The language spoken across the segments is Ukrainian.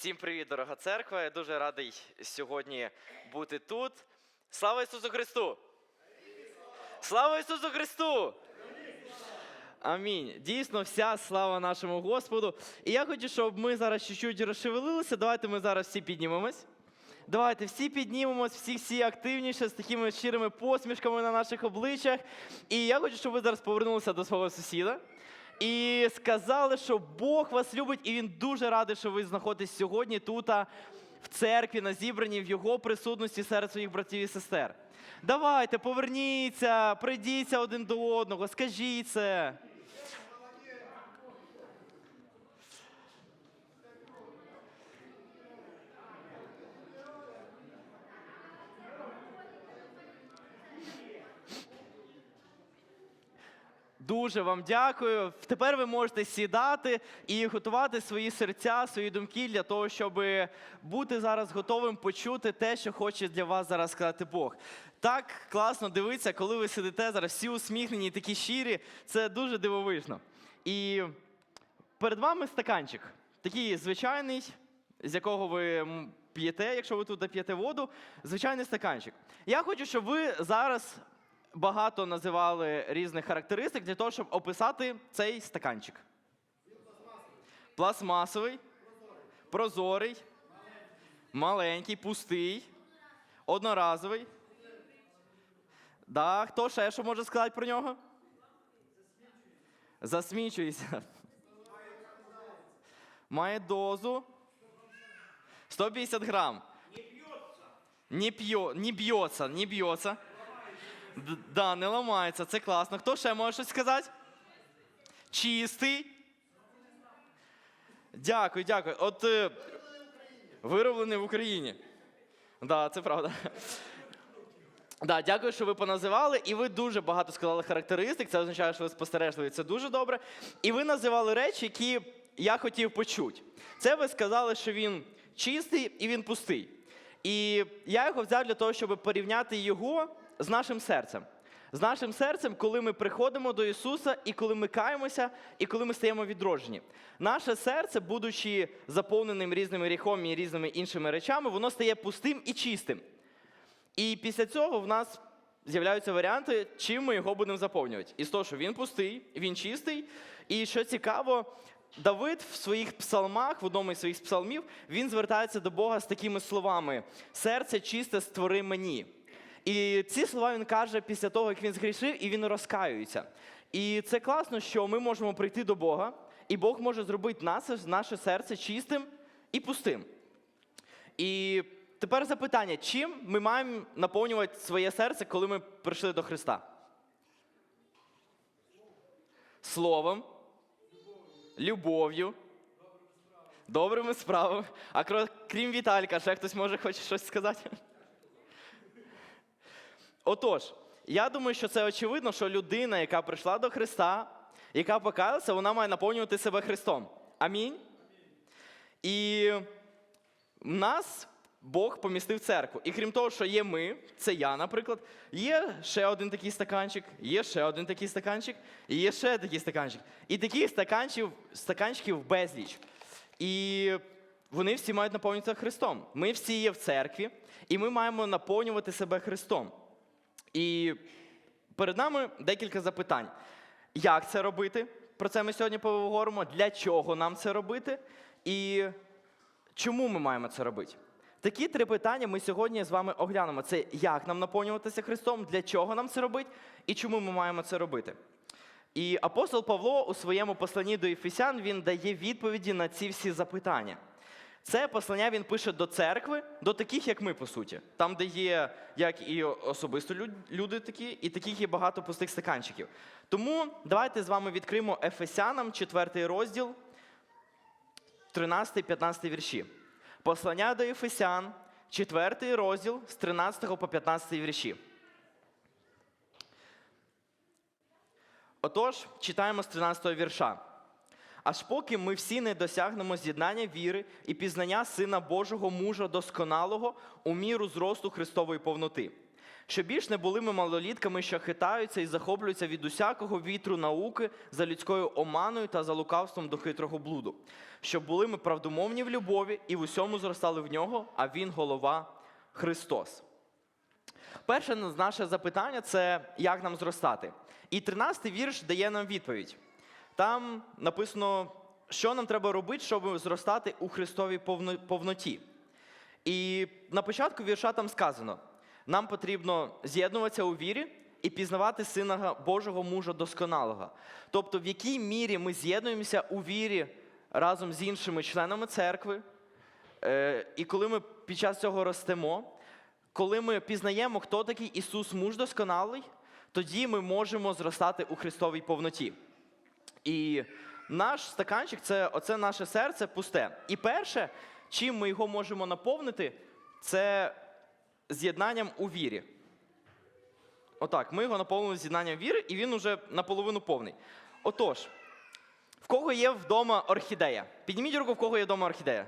Всім привіт, дорога церква. Я дуже радий сьогодні бути тут. Слава Ісусу Христу! Слава Ісусу Христу! Амінь. Дійсно, вся слава нашому Господу. І я хочу, щоб ми зараз чуть-чуть розшевелилися. Давайте ми зараз всі піднімемось. Давайте всі піднімемось, всі всі активніше, з такими щирими посмішками на наших обличчях. І я хочу, щоб ви зараз повернулися до свого сусіда. І сказали, що Бог вас любить, і Він дуже радий, що ви знаходитесь сьогодні тут, в церкві, на зібранні в його присутності серед своїх братів і сестер. Давайте, поверніться, прийдіться один до одного, скажіть це. Дуже вам дякую. Тепер ви можете сідати і готувати свої серця, свої думки для того, щоб бути зараз готовим почути те, що хоче для вас зараз сказати Бог. Так класно дивитися, коли ви сидите зараз всі усміхнені, такі щирі. Це дуже дивовижно. І перед вами стаканчик, такий звичайний, з якого ви п'єте, якщо ви тут п'єте воду, звичайний стаканчик. Я хочу, щоб ви зараз багато називали різних характеристик для того, щоб описати цей стаканчик. Пластмасовий, прозорий, маленький, пустий, одноразовий. Да, хто ще що може сказати про нього? Засмічується. Має дозу 150 грам. Не п'є, не б'ється, не б'ється. Да, не ламається, це класно. Хто ще може щось сказати? Чистий. Дякую, дякую. От е, вироблений в Україні. Да, це правда. Да, дякую, що ви поназивали. І ви дуже багато сказали характеристик. Це означає, що ви спостережливі. Це дуже добре. І ви називали речі, які я хотів почути. Це ви сказали, що він чистий і він пустий. І я його взяв для того, щоб порівняти його з нашим серцем. З нашим серцем, коли ми приходимо до Ісуса, і коли ми каємося, і коли ми стаємо відроджені. Наше серце, будучи заповненим різними гріхом і різними іншими речами, воно стає пустим і чистим. І після цього в нас з'являються варіанти, чим ми його будемо заповнювати. І з того, що він пустий, він чистий. І що цікаво, Давид в своїх псалмах, в одному із своїх псалмів, він звертається до Бога з такими словами: Серце чисте створи мені. І ці слова він каже після того, як він згрішив, і він розкаюється. І це класно, що ми можемо прийти до Бога, і Бог може зробити нас, наше серце чистим і пустим. І тепер запитання: чим ми маємо наповнювати своє серце, коли ми прийшли до Христа? Словом, любов'ю, добрими справами. А крім Віталька, ще хтось може хоче щось сказати? Отож, я думаю, що це очевидно, що людина, яка прийшла до Христа, яка покаялася, вона має наповнювати себе Христом. Амінь. І в нас Бог помістив церкву. І крім того, що є ми, це я, наприклад, є ще один такий стаканчик, є ще один такий стаканчик, і є ще такий стаканчик. І таких стаканчиків, стаканчиків безліч. І вони всі мають наповнюватися Христом. Ми всі є в церкві, і ми маємо наповнювати себе Христом. І перед нами декілька запитань. Як це робити? Про це ми сьогодні поговоримо. Для чого нам це робити? І чому ми маємо це робити? Такі три питання ми сьогодні з вами оглянемо. Це як нам наповнюватися Христом, для чого нам це робити і чому ми маємо це робити. І апостол Павло у своєму посланні до Ефесян він дає відповіді на ці всі запитання. Це послання він пише до церкви, до таких, як ми, по суті. Там, де є як і особисто люди такі, і таких є багато пустих стаканчиків. Тому давайте з вами відкриємо Ефесянам, 4 розділ, 13-15 вірші. Послання до Ефесян, 4 розділ з 13 по 15 вірші. Отож, читаємо з 13 вірша. Аж поки ми всі не досягнемо з'єднання віри і пізнання Сина Божого мужа досконалого у міру зросту Христової повноти, Щоб більш не були ми малолітками, що хитаються і захоплюються від усякого вітру науки за людською оманою та за лукавством до хитрого блуду. Щоб були ми правдомовні в любові і в усьому зростали в нього, а він голова Христос. Перше наше запитання це як нам зростати. І 13-й вірш дає нам відповідь. Там написано, що нам треба робити, щоб зростати у Христовій повноті. І на початку вірша там сказано: нам потрібно з'єднуватися у вірі і пізнавати Сина Божого мужа досконалого. Тобто, в якій мірі ми з'єднуємося у вірі разом з іншими членами церкви, Е, і коли ми під час цього ростемо, коли ми пізнаємо, хто такий Ісус муж досконалий, тоді ми можемо зростати у Христовій повноті. І наш стаканчик це оце наше серце пусте. І перше, чим ми його можемо наповнити, це з'єднанням у вірі. Отак, ми його наповнили з'єднанням віри, і він уже наполовину повний. Отож, в кого є вдома орхідея? Підніміть руку, в кого є вдома орхідея.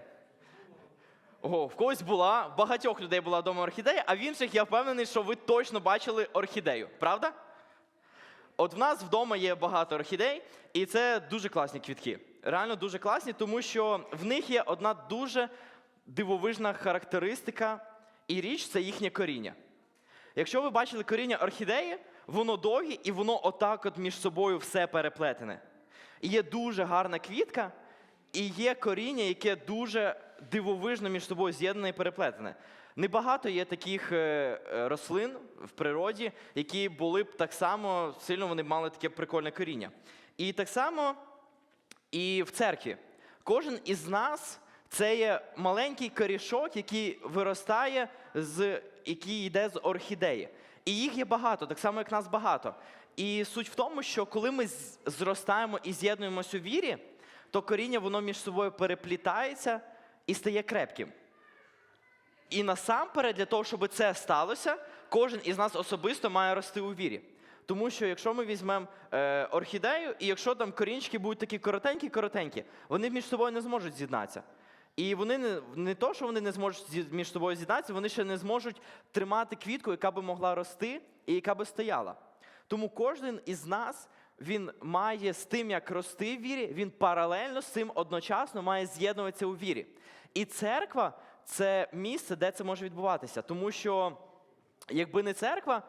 Ого, в когось була, в багатьох людей була вдома орхідея, а в інших я впевнений, що ви точно бачили орхідею, правда? От в нас вдома є багато орхідей, і це дуже класні квітки. Реально дуже класні, тому що в них є одна дуже дивовижна характеристика, і річ це їхнє коріння. Якщо ви бачили коріння орхідеї, воно довге і воно отак от між собою все переплетене. І є дуже гарна квітка, і є коріння, яке дуже дивовижно між собою з'єднане і переплетене. Небагато є таких е, е, рослин в природі, які були б так само сильно вони мали таке прикольне коріння. І так само і в церкві. Кожен із нас це є маленький корішок, який виростає, з, який йде з орхідеї. І їх є багато, так само, як нас багато. І суть в тому, що коли ми зростаємо і з'єднуємося у вірі, то коріння воно між собою переплітається і стає крепким. І насамперед, для того, щоб це сталося, кожен із нас особисто має рости у вірі. Тому що якщо ми візьмемо е, орхідею, і якщо там корінчики будуть такі коротенькі-коротенькі, вони між собою не зможуть з'єднатися. І вони не, не то, що вони не зможуть між собою з'єднатися, вони ще не зможуть тримати квітку, яка би могла рости і яка би стояла. Тому кожен із нас він має з тим, як рости в вірі, він паралельно з цим одночасно має з'єднуватися у вірі. І церква це місце, де це може відбуватися. Тому що, якби не церква,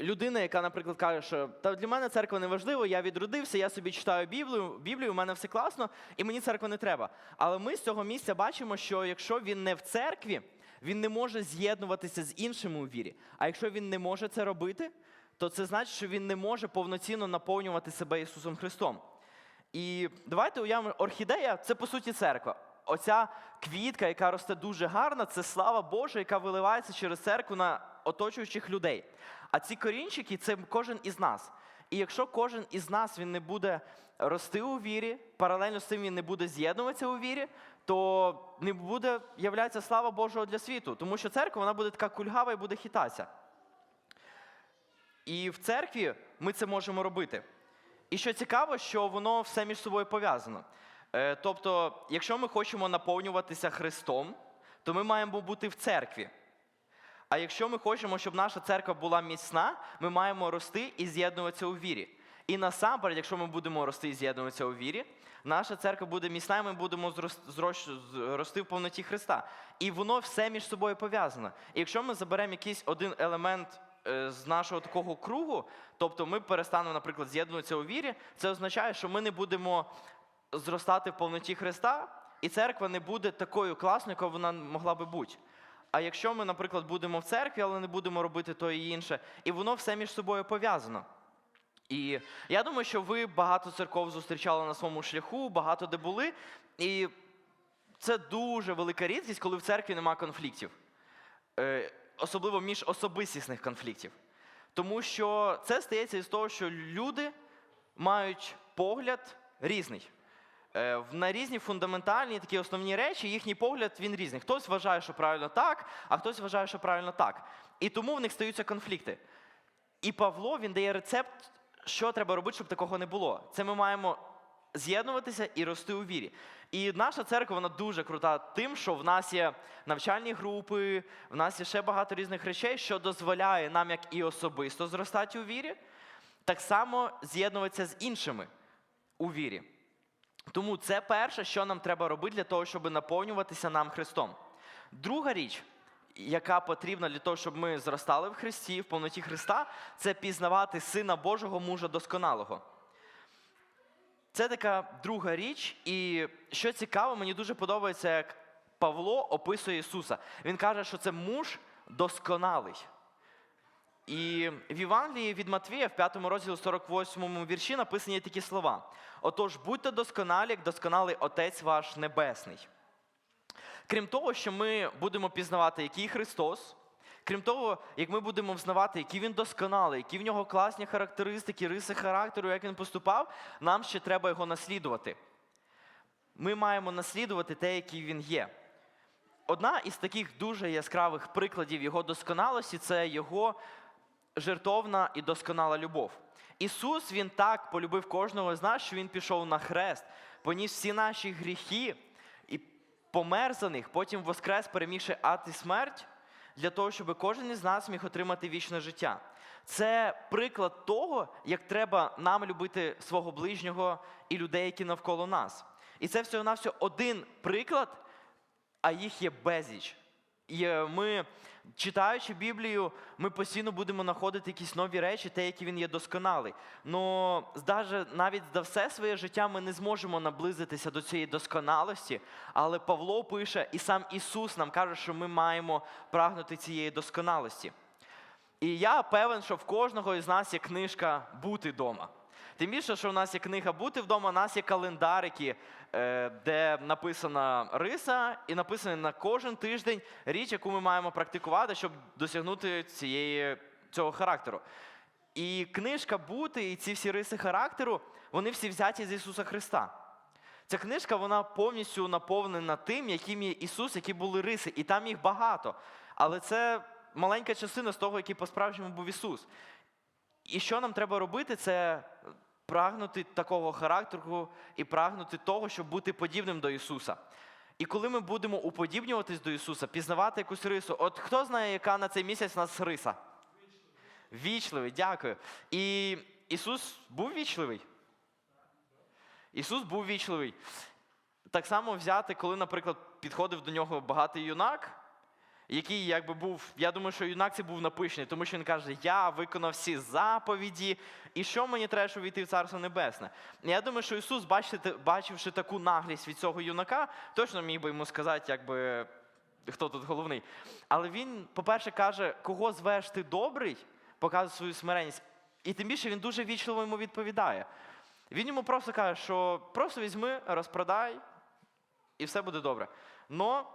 людина, яка, наприклад, каже, що та для мене церква не важлива, я відродився, я собі читаю Біблію, Біблію, у мене все класно, і мені церква не треба. Але ми з цього місця бачимо, що якщо він не в церкві, він не може з'єднуватися з іншими у вірі. А якщо він не може це робити, то це значить, що він не може повноцінно наповнювати себе Ісусом Христом. І давайте уявимо, орхідея це по суті церква. Оця квітка, яка росте дуже гарна, це слава Божа, яка виливається через церкву на оточуючих людей. А ці корінчики це кожен із нас. І якщо кожен із нас він не буде рости у вірі, паралельно з цим він не буде з'єднуватися у вірі, то не буде являється слава Божого для світу. Тому що церква вона буде така кульгава і буде хитатися. І в церкві ми це можемо робити. І що цікаво, що воно все між собою пов'язано. Е, Тобто, якщо ми хочемо наповнюватися Христом, то ми маємо бути в церкві. А якщо ми хочемо, щоб наша церква була міцна, ми маємо рости і з'єднуватися у вірі. І насамперед, якщо ми будемо рости і з'єднуватися у вірі, наша церква буде міцна, і ми будемо зрос- зрощ- з- рости в повноті Христа. І воно все між собою пов'язано. І якщо ми заберемо якийсь один елемент е, з нашого такого кругу, тобто ми перестанемо, наприклад, з'єднуватися у вірі, це означає, що ми не будемо зростати в повноті Христа, і церква не буде такою класною, якою вона могла би бути. А якщо ми, наприклад, будемо в церкві, але не будемо робити то і інше, і воно все між собою пов'язано. І я думаю, що ви багато церков зустрічали на своєму шляху, багато де були. І це дуже велика рідкість, коли в церкві немає конфліктів, Е, особливо між особистісних конфліктів. Тому що це стається із того, що люди мають погляд різний. Е, На різні фундаментальні такі основні речі, їхній погляд він різний. Хтось вважає, що правильно так, а хтось вважає, що правильно так. І тому в них стаються конфлікти. І Павло він дає рецепт, що треба робити, щоб такого не було. Це ми маємо з'єднуватися і рости у вірі. І наша церква вона дуже крута тим, що в нас є навчальні групи, в нас є ще багато різних речей, що дозволяє нам як і особисто зростати у вірі, так само з'єднуватися з іншими у вірі. Тому це перше, що нам треба робити для того, щоб наповнюватися нам Христом. Друга річ, яка потрібна для того, щоб ми зростали в Христі, в повноті Христа, це пізнавати Сина Божого, мужа досконалого. Це така друга річ, і що цікаво, мені дуже подобається, як Павло описує Ісуса. Він каже, що це муж досконалий. І в Євангелії від Матвія, в 5 розділі 48 вірші, написані такі слова: Отож, будьте досконалі, як досконалий Отець ваш Небесний. Крім того, що ми будемо пізнавати, який Христос, крім того, як ми будемо взнавати, який він досконалий, які в нього класні характеристики, риси характеру, як він поступав, нам ще треба його наслідувати. Ми маємо наслідувати те, який він є. Одна із таких дуже яскравих прикладів його досконалості це його жертовна і досконала любов. Ісус Він так полюбив кожного з нас, що Він пішов на хрест, поніс всі наші гріхи і помер за них, потім воскрес, перемігши ад і смерть, для того, щоб кожен із нас міг отримати вічне життя. Це приклад того, як треба нам любити свого ближнього і людей, які навколо нас. І це всього-навсього один приклад, а їх є безліч. І ми, читаючи Біблію, ми постійно будемо знаходити якісь нові речі, те, які він є досконалий. Но навіть за все своє життя ми не зможемо наблизитися до цієї досконалості. Але Павло пише, і сам Ісус нам каже, що ми маємо прагнути цієї досконалості. І я певен, що в кожного із нас є книжка Бути вдома. Тим більше, що в нас є книга Бути вдома, у нас є календарики, е, де написана риса, і написано на кожен тиждень річ, яку ми маємо практикувати, щоб досягнути цієї, цього характеру. І книжка Бути, і ці всі риси характеру, вони всі взяті з Ісуса Христа. Ця книжка вона повністю наповнена тим, яким є Ісус, які були риси, і там їх багато. Але це маленька частина з того, який по-справжньому був Ісус. І що нам треба робити, це прагнути такого характеру і прагнути того, щоб бути подібним до Ісуса. І коли ми будемо уподібнюватись до Ісуса, пізнавати якусь рису, от хто знає, яка на цей місяць у нас риса? Вічливий, дякую. І Ісус був вічливий. Ісус був вічливий. Так само взяти, коли, наприклад, підходив до нього багатий юнак, який якби був, я думаю, що юнак це був напишений, тому що він каже: Я виконав всі заповіді, і що мені треба, щоб війти в Царство Небесне? Я думаю, що Ісус, бачивши таку наглість від цього юнака, точно міг би йому сказати, якби хто тут головний. Але він, по-перше, каже, кого звеш ти добрий, показує свою смиренність. І тим більше він дуже вічливо йому відповідає. Він йому просто каже, що просто візьми, розпродай, і все буде добре. Но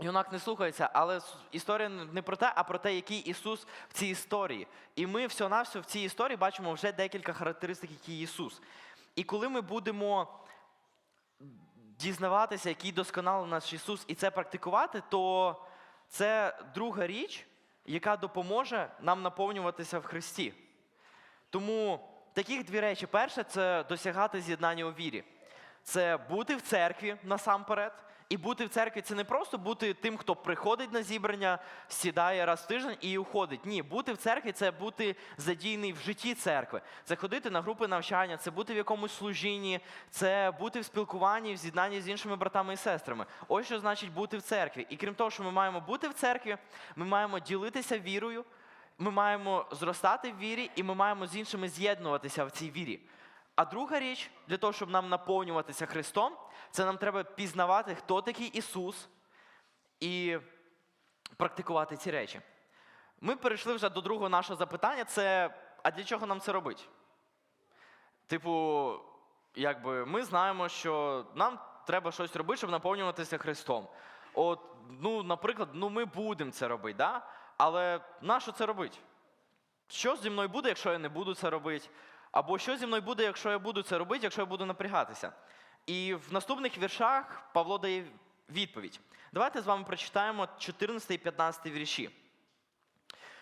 юнак не слухається, але історія не про те, а про те, який Ісус в цій історії. І ми всього-навсього в цій історії бачимо вже декілька характеристик, які Ісус. І коли ми будемо дізнаватися, який досконалий наш Ісус, і це практикувати, то це друга річ, яка допоможе нам наповнюватися в Христі. Тому таких дві речі. Перше це досягати з'єднання у вірі. Це бути в церкві насамперед. І бути в церкві це не просто бути тим, хто приходить на зібрання, сідає раз в тиждень і уходить. Ні, бути в церкві це бути задійний в житті церкви. Це ходити на групи навчання, це бути в якомусь служінні, це бути в спілкуванні, в з'єднанні з іншими братами і сестрами. Ось що значить бути в церкві. І крім того, що ми маємо бути в церкві, ми маємо ділитися вірою, ми маємо зростати в вірі, і ми маємо з іншими з'єднуватися в цій вірі. А друга річ, для того, щоб нам наповнюватися Христом, це нам треба пізнавати, хто такий Ісус, і практикувати ці речі. Ми перейшли вже до другого нашого запитання: це а для чого нам це робити? Типу, якби ми знаємо, що нам треба щось робити, щоб наповнюватися Христом. От, ну, наприклад, ну ми будемо це робити, да? але нащо це робити? Що зі мною буде, якщо я не буду це робити? Або що зі мною буде, якщо я буду це робити, якщо я буду напрягатися? І в наступних віршах Павло дає відповідь. Давайте з вами прочитаємо 14 і 15 вірші.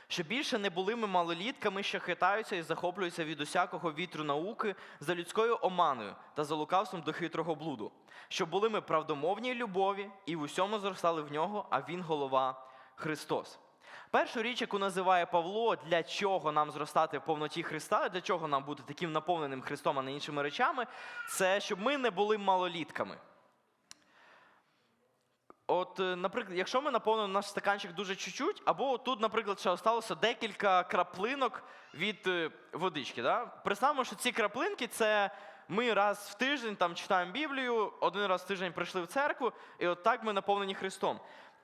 Щоб більше не були ми малолітками, що хитаються і захоплюються від усякого вітру науки за людською оманою та за лукавством до хитрого блуду. Щоб були ми правдомовні любові і в усьому зростали в нього, а він голова Христос. Першу річ, яку називає Павло, для чого нам зростати в повноті Христа, для чого нам бути таким наповненим Христом, а не іншими речами, це щоб ми не були малолітками. От, е, наприклад, якщо ми наповнимо наш стаканчик дуже чуть-чуть, або тут, наприклад, ще осталося декілька краплинок від е, водички. Да? Представимо, що ці краплинки це ми раз в тиждень там читаємо Біблію, один раз в тиждень прийшли в церкву, і от так ми наповнені Христом.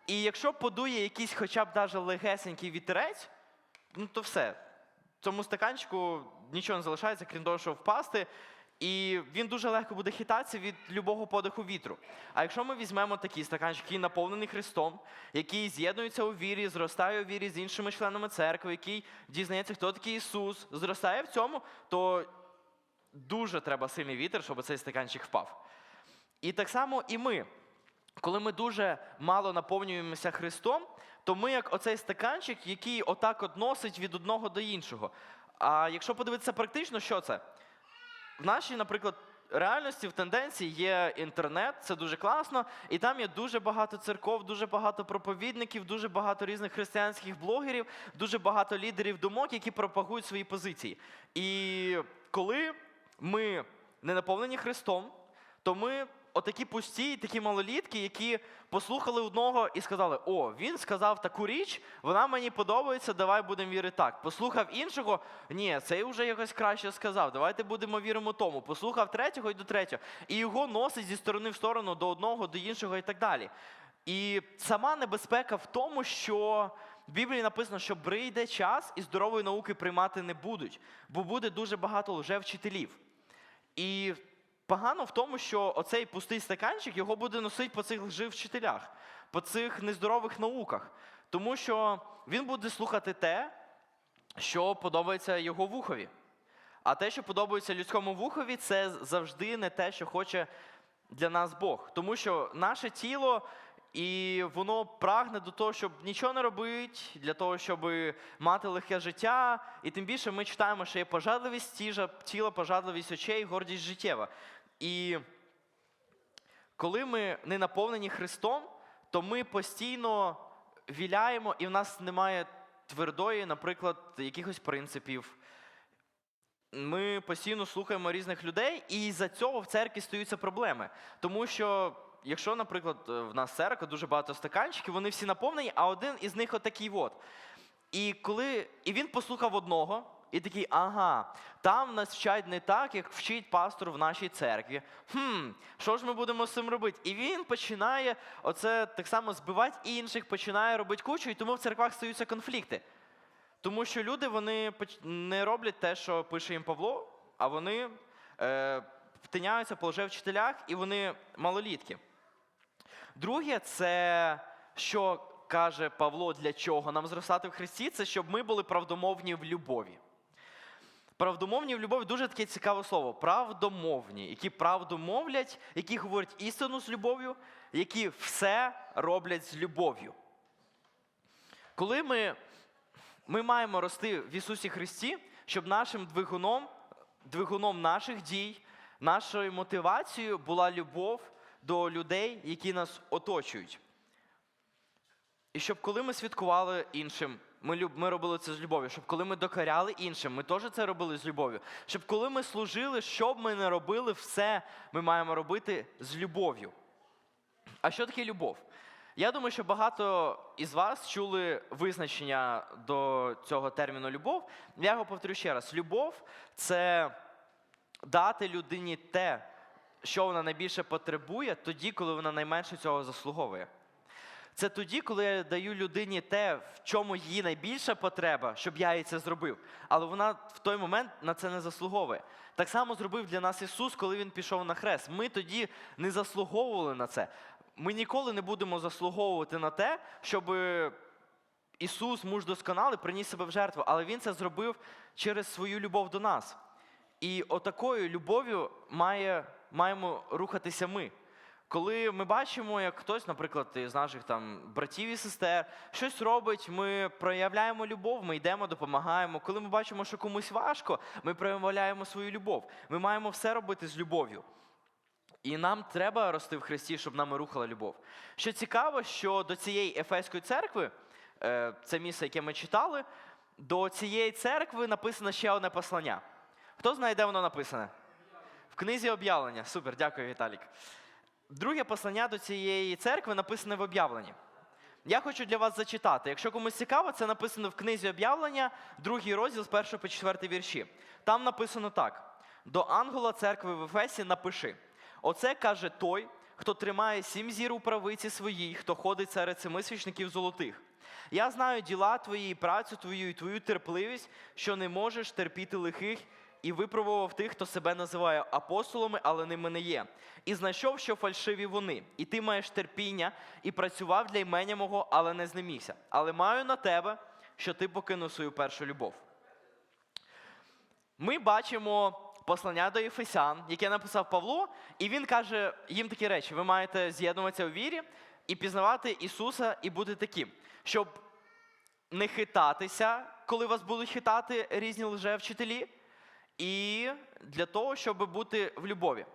І якщо подує якийсь хоча б даже легесенький вітерець, ну то все. Цьому стаканчику нічого не залишається, крім того, що впасти. І він дуже легко буде хитатися від любого подиху вітру. А якщо ми візьмемо такий стаканчик, який наповнений Христом, який з'єднується у вірі, зростає у вірі з іншими членами церкви, який дізнається, хто такий Ісус, зростає в цьому, то дуже треба сильний вітер, щоб цей стаканчик впав. І так само і ми. Коли ми дуже мало наповнюємося Христом, то ми як оцей стаканчик, який отак от носить від одного до іншого. А якщо подивитися практично, що це? В нашій, наприклад, реальності, в тенденції є інтернет, це дуже класно, і там є дуже багато церков, дуже багато проповідників, дуже багато різних християнських блогерів, дуже багато лідерів думок, які пропагують свої позиції. І коли ми не наповнені Христом, то ми отакі пусті, такі малолітки, які послухали одного і сказали: О, він сказав таку річ, вона мені подобається, давай будемо вірити так. Послухав іншого, ні, цей вже якось краще сказав. Давайте будемо віримо тому. Послухав третього і до третього. І його носить зі сторони в сторону до одного, до іншого і так далі. І сама небезпека в тому, що в Біблії написано, що прийде час і здорової науки приймати не будуть, бо буде дуже багато лжевчителів. І погано в тому, що оцей пустий стаканчик його буде носити по цих лживчителях, по цих нездорових науках. Тому що він буде слухати те, що подобається його вухові. А те, що подобається людському вухові, це завжди не те, що хоче для нас Бог. Тому що наше тіло і воно прагне до того, щоб нічого не робити, для того, щоб мати легке життя. І тим більше ми читаємо, що є пожадливість тіла, пожадливість очей, гордість життєва. І коли ми не наповнені Христом, то ми постійно віляємо, і в нас немає твердої, наприклад, якихось принципів. Ми постійно слухаємо різних людей, і за цього в церкві стаються проблеми. Тому що, якщо, наприклад, в нас церква дуже багато стаканчиків, вони всі наповнені, а один із них отакий от. І коли і він послухав одного, і такий, ага, там нас вчать не так, як вчить пастор в нашій церкві. Хм, що ж ми будемо з цим робити? І він починає оце так само збивати інших, починає робити кучу, і тому в церквах стаються конфлікти. Тому що люди вони не роблять те, що пише їм Павло, а вони е, втиняються по вчителях і вони малолітки. Друге, це що каже Павло, для чого нам зростати в Христі, це щоб ми були правдомовні в любові. Правдомовні в любові дуже таке цікаве слово. Правдомовні, які правду мовлять, які говорять істину з любов'ю, які все роблять з любов'ю. Коли ми, ми маємо рости в Ісусі Христі, щоб нашим двигуном, двигуном наших дій, нашою мотивацією була любов до людей, які нас оточують. І щоб коли ми святкували іншим, ми, люб, ми робили це з любов'ю. Щоб коли ми докоряли іншим, ми теж це робили з любов'ю. Щоб коли ми служили, що б ми не робили, все ми маємо робити з любов'ю. А що таке любов? Я думаю, що багато із вас чули визначення до цього терміну любов. Я його повторю ще раз: любов це дати людині те, що вона найбільше потребує, тоді, коли вона найменше цього заслуговує. Це тоді, коли я даю людині те, в чому її найбільша потреба, щоб я їй це зробив. Але вона в той момент на це не заслуговує. Так само зробив для нас Ісус, коли Він пішов на хрест. Ми тоді не заслуговували на це. Ми ніколи не будемо заслуговувати на те, щоб Ісус, муж досконалий, приніс себе в жертву, але Він це зробив через свою любов до нас. І отакою любов'ю має, маємо рухатися ми. Коли ми бачимо, як хтось, наприклад, із наших там братів і сестер щось робить, ми проявляємо любов, ми йдемо, допомагаємо. Коли ми бачимо, що комусь важко, ми проявляємо свою любов. Ми маємо все робити з любов'ю. І нам треба рости в Христі, щоб нами рухала любов. Що цікаво, що до цієї Ефеської церкви, е, це місце, яке ми читали, до цієї церкви написано ще одне послання. Хто знає, де воно написане? В книзі об'явлення. Супер, дякую, Віталік. Друге послання до цієї церкви написане в об'явленні. Я хочу для вас зачитати. Якщо комусь цікаво, це написано в книзі об'явлення, другий розділ з 1 по 4 вірші. Там написано так: до ангела церкви в Ефесі напиши: Оце каже той, хто тримає сім зір у правиці своїй, хто ходить серед семи свічників золотих. Я знаю діла твої, і працю твою, і твою терпливість, що не можеш терпіти лихих, і випробував тих, хто себе називає апостолами, але ними не є. І знайшов, що фальшиві вони. І ти маєш терпіння, і працював для імення мого, але не знемігся. Але маю на тебе, що ти покинув свою першу любов. Ми бачимо послання до Єфесян, яке написав Павло, і він каже їм такі речі: ви маєте з'єднуватися у вірі і пізнавати Ісуса і бути таким, щоб не хитатися, коли вас будуть хитати різні лжевчителі, і для того, щоб бути в любові.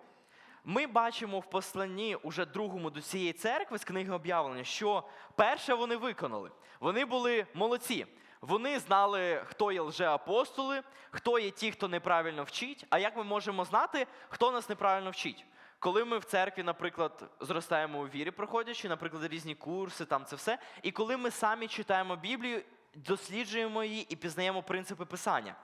Ми бачимо в посланні уже другому до цієї церкви з книги об'явлення, що перше вони виконали. Вони були молодці. Вони знали, хто є лжеапостоли, хто є ті, хто неправильно вчить. А як ми можемо знати, хто нас неправильно вчить? Коли ми в церкві, наприклад, зростаємо у вірі, проходячи, наприклад, різні курси, там це все. І коли ми самі читаємо Біблію, досліджуємо її і пізнаємо принципи писання.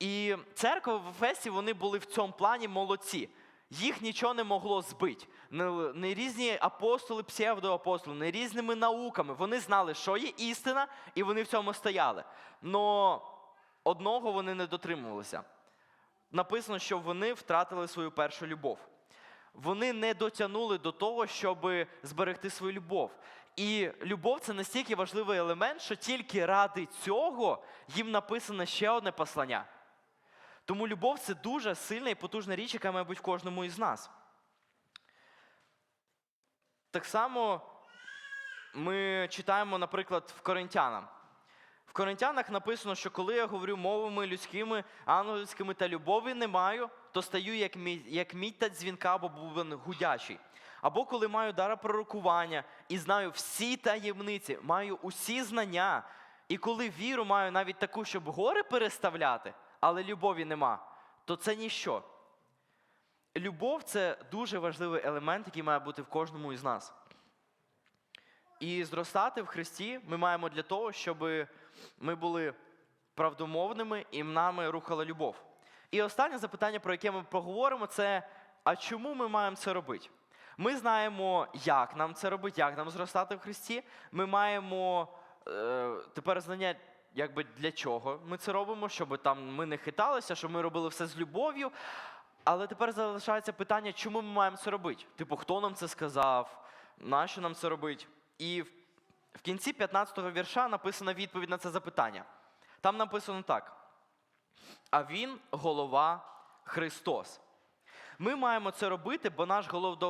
І церква в Ефесі вони були в цьому плані молодці. Їх нічого не могло збити. Не, не різні апостоли, псевдоапостоли, не різними науками. Вони знали, що є істина, і вони в цьому стояли. Но одного вони не дотримувалися. Написано, що вони втратили свою першу любов. Вони не дотягнули до того, щоб зберегти свою любов. І любов це настільки важливий елемент, що тільки ради цього їм написано ще одне послання. Тому любов це дуже сильна і потужна річ, яка має бути в кожному із нас. Так само ми читаємо, наприклад, в Коринтянам. В Коринтянах написано, що коли я говорю мовами людськими, ангельськими та любові не маю, то стаю як мідь, як мідь та дзвінка або бубен гудячий. Або коли маю дара пророкування і знаю всі таємниці, маю усі знання, і коли віру маю навіть таку, щоб гори переставляти, але любові нема, то це ніщо. Любов це дуже важливий елемент, який має бути в кожному із нас. І зростати в Христі ми маємо для того, щоб ми були правдомовними і нами рухала любов. І останнє запитання, про яке ми поговоримо, це а чому ми маємо це робити? Ми знаємо, як нам це робити, як нам зростати в Христі. Ми маємо е, тепер знання, якби для чого ми це робимо, щоб там ми не хиталися, щоб ми робили все з любов'ю. Але тепер залишається питання, чому ми маємо це робити? Типу, хто нам це сказав, нащо нам це робити? І в- кінці 15-го вірша написана відповідь на це запитання. Там написано так: а він голова Христос. Ми маємо це робити, бо наш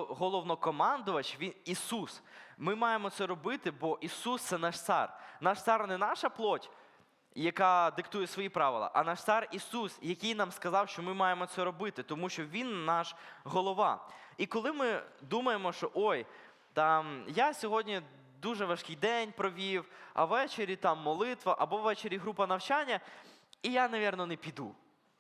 головнокомандувач він Ісус. Ми маємо це робити, бо Ісус це наш цар. Наш цар не наша плоть, яка диктує свої правила, а наш цар Ісус, який нам сказав, що ми маємо це робити, тому що Він наш голова. І коли ми думаємо, що ой, там я сьогодні дуже важкий день провів, а ввечері там молитва, або ввечері група навчання, і я, напевно, не піду.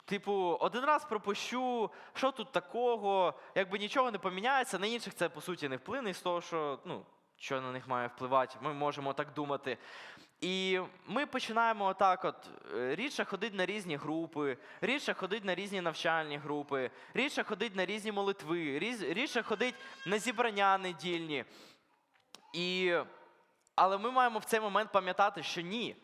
Типу, один раз пропущу, що тут такого, якби нічого не поміняється, на інших це по суті не вплине з того, що ну, що на них має впливати, ми можемо так думати. І ми починаємо отак: от рідше ходить на різні групи, рідше ходить на різні навчальні групи, рідше ходить на різні молитви, рідше ходить на зібрання недільні. І... Але ми маємо в цей момент пам'ятати, що ні.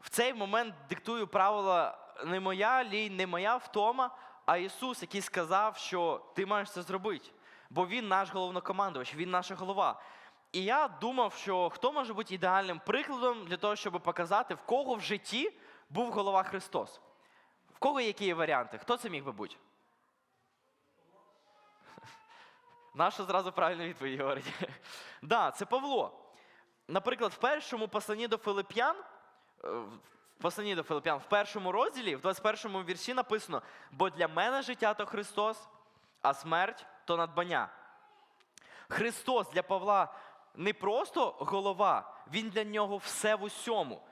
В цей момент диктую правила не моя лінь, не моя втома, а Ісус, який сказав, що ти маєш це зробити. Бо Він наш головнокомандувач, Він наша голова. І я думав, що хто може бути ідеальним прикладом для того, щоб показати, в кого в житті був голова Христос. В кого які є варіанти? Хто це міг би бути? Наша зразу правильна відповідь говорить. да, це Павло. Наприклад, в першому посланні до Филип'ян, е, в посланні до Филип'ян, в першому розділі, в 21 вірші написано: бо для мене життя то Христос, а смерть то надбання. Христос для Павла не просто голова, він для нього все в усьому.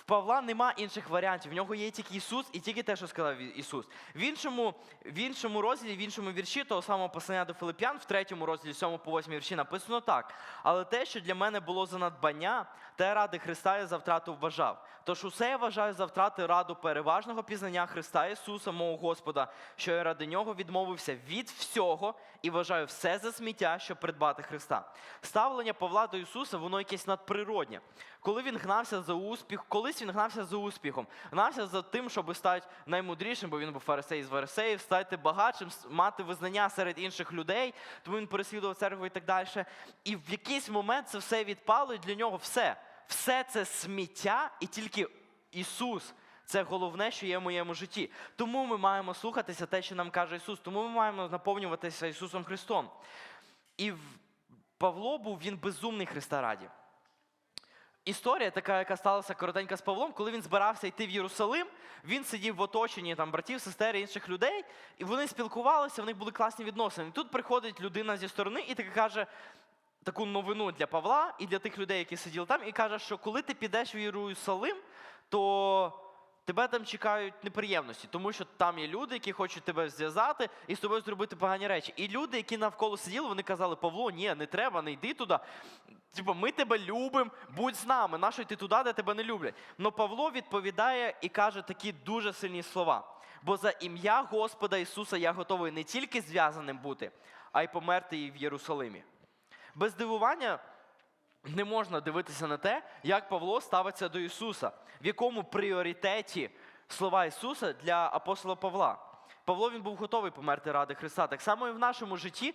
В Павла нема інших варіантів. В нього є тільки Ісус і тільки те, що сказав Ісус. В іншому, в іншому розділі, в іншому вірші того самого послання до Филип'ян, в третьому розділі 7 по 8 вірші написано так. Але те, що для мене було за надбання, те ради Христа я за втрату вважав. Тож усе я вважаю за втрати раду переважного пізнання Христа Ісуса, мого Господа, що я ради нього відмовився від всього і вважаю все за сміття, щоб придбати Христа. Ставлення Павла до Ісуса, воно якесь надприроднє. Коли він гнався за успіх, колись він гнався за успіхом, гнався за тим, щоб стати наймудрішим, бо він був фарисей з фарисеїв, стати багатшим, мати визнання серед інших людей, тому він переслідував церкву і так далі. І в якийсь момент це все відпало, і для нього все. Все це сміття, і тільки Ісус. Це головне, що є в моєму житті. Тому ми маємо слухатися те, що нам каже Ісус. Тому ми маємо наповнюватися Ісусом Христом. І Павло був він безумний Христа раді. Історія, така, яка сталася коротенька з Павлом, коли він збирався йти в Єрусалим, він сидів в оточенні там братів, сестер і інших людей, і вони спілкувалися, в них були класні відносини. І тут приходить людина зі сторони і така каже таку новину для Павла і для тих людей, які сиділи там, і каже, що коли ти підеш в Єрусалим, то тебе там чекають неприємності, тому що там є люди, які хочуть тебе зв'язати і з тобою зробити погані речі. І люди, які навколо сиділи, вони казали: Павло, ні, не треба, не йди туди. Типу, ми тебе любимо, будь з нами. Нащо йти туди, де тебе не люблять? Но Павло відповідає і каже такі дуже сильні слова. Бо за ім'я Господа Ісуса я готовий не тільки зв'язаним бути, а й померти і в Єрусалимі. Без дивування не можна дивитися на те, як Павло ставиться до Ісуса, в якому пріоритеті слова Ісуса для апостола Павла. Павло він був готовий померти ради Христа. Так само і в нашому житті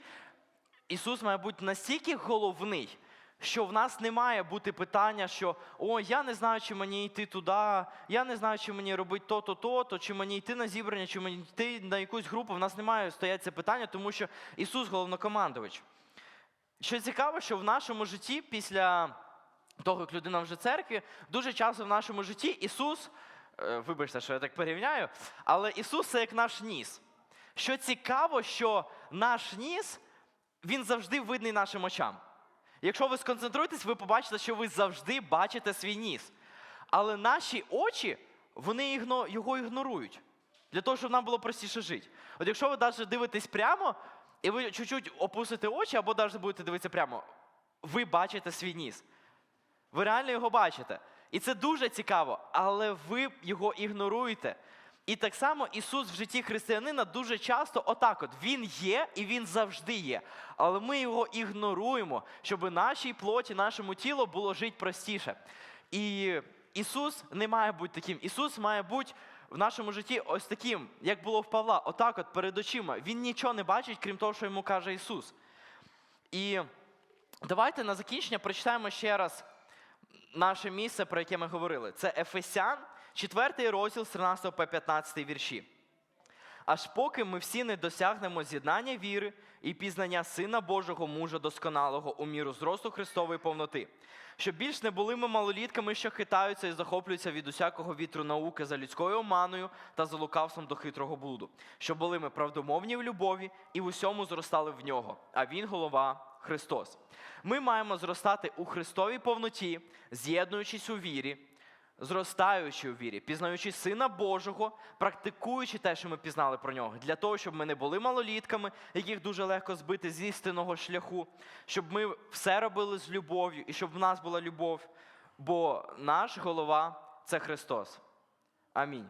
Ісус має бути настільки головний, що в нас не має бути питання, що о, я не знаю, чи мені йти туди, я не знаю, чи мені робити то-то, то-то, чи мені йти на зібрання, чи мені йти на якусь групу. В нас не має стояти це питання, тому що Ісус головнокомандувач. Що цікаво, що в нашому житті, після того, як людина вже церкві, дуже часто в нашому житті Ісус, е, вибачте, що я так порівняю, але Ісус це як наш ніс. Що цікаво, що наш ніс, він завжди видний нашим очам. Якщо ви сконцентруєтесь, ви побачите, що ви завжди бачите свій ніс. Але наші очі, вони його ігнорують. Для того, щоб нам було простіше жити. От якщо ви навіть дивитесь прямо, і ви чуть-чуть опустите очі, або навіть будете дивитися прямо, ви бачите свій ніс. Ви реально його бачите. І це дуже цікаво, але ви його ігноруєте. І так само Ісус в житті християнина дуже часто отак от Він є і Він завжди є. Але ми його ігноруємо, щоб нашій плоті, нашому тілу було жити простіше. І Ісус не має бути таким. Ісус має бути в нашому житті ось таким, як було в Павла, отак от перед очима. Він нічого не бачить, крім того, що йому каже Ісус. І давайте на закінчення прочитаємо ще раз наше місце, про яке ми говорили. Це Ефесян, 4 розділ з 13 по 15 вірші. Аж поки ми всі не досягнемо з'єднання віри і пізнання Сина Божого мужа досконалого у міру зросту Христової повноти, щоб більш не були ми малолітками, що хитаються і захоплюються від усякого вітру науки за людською оманою та за лукавством до хитрого блуду, щоб були ми правдомовні в любові і в усьому зростали в нього, а він голова Христос. Ми маємо зростати у Христовій повноті, з'єднуючись у вірі, зростаючи у вірі, пізнаючи Сина Божого, практикуючи те, що ми пізнали про нього, для того, щоб ми не були малолітками, яких дуже легко збити з істинного шляху, щоб ми все робили з любов'ю і щоб в нас була любов, бо наш голова це Христос. Амінь.